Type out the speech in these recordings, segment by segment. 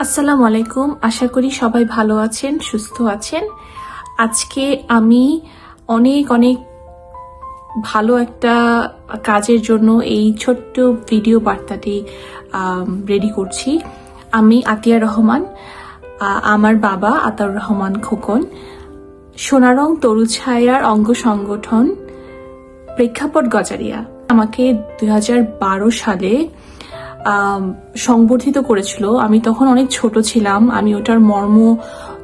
আসসালামু আলাইকুম। আশা করি সবাই ভালো আছেন, সুস্থ আছেন। আজকে আমি অনেক অনেক ভালো একটা কাজের জন্য এই ছোট্ট ভিডিও বার্তাটি রেডি করছি। আমি আতিয়া রহমান আমার বাবা আতাউর রহমান খোকন। সোনারং তরুছায়ার অঙ্গ সংগঠন প্রেক্ষাপট গজারিয়া। আমাকে দু হাজার বারো সালে সংবর্ধিত করেছিল। আমি তখন অনেক ছোট ছিলাম। আমি ওটার মর্ম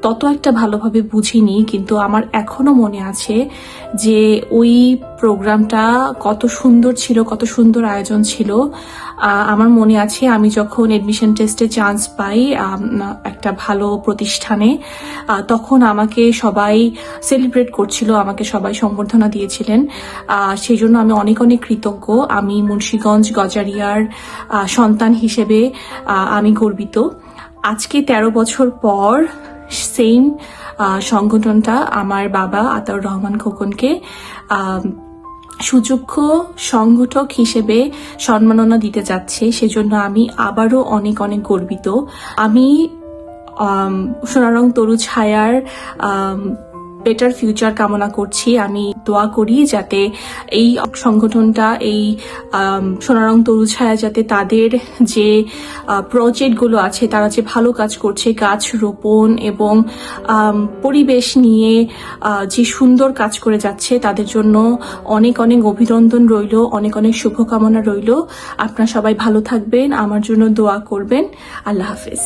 তত একটা ভালোভাবে বুঝিনি, কিন্তু আমার এখনও মনে আছে যে ওই প্রোগ্রামটা কত সুন্দর ছিল, কত সুন্দর আয়োজন ছিল। আমার মনে আছে আমি যখন এডমিশন টেস্টে চান্স পাই একটা ভালো প্রতিষ্ঠানে তখন আমাকে সবাই সেলিব্রেট করছিল, আমাকে সবাই সম্বর্ধনা দিয়েছিলেন। সেই জন্য আমি অনেক অনেক কৃতজ্ঞ। আমি মুন্সীগঞ্জ গজারিয়ার সন্তান হিসেবে আমি গর্বিত। আজকে ১৩ বছর পর সেম সংগঠনটা আমার বাবা আতাউর রহমান খোকনকে সুযোগ্য সংগঠক হিসেবে সম্মাননা দিতে যাচ্ছে। সেজন্য আমি আবারও অনেক অনেক গর্বিত। আমি সোনারং তরু ছায়ার বেটার ফিউচার কামনা করছি। আমি দোয়া করি যাতে এই সংগঠনটা, এই সোনারং তরু ছায়া যাতে তাদের যে প্রজেক্টগুলো আছে, তারা যে ভালো কাজ করছে, গাছ রোপণ এবং পরিবেশ নিয়ে যে সুন্দর কাজ করে যাচ্ছে, তাদের জন্য অনেক অনেক অভিনন্দন রইল, অনেক অনেক শুভকামনা রইল। আপনারা সবাই ভালো থাকবেন, আমার জন্য দোয়া করবেন। আল্লাহ হাফেজ।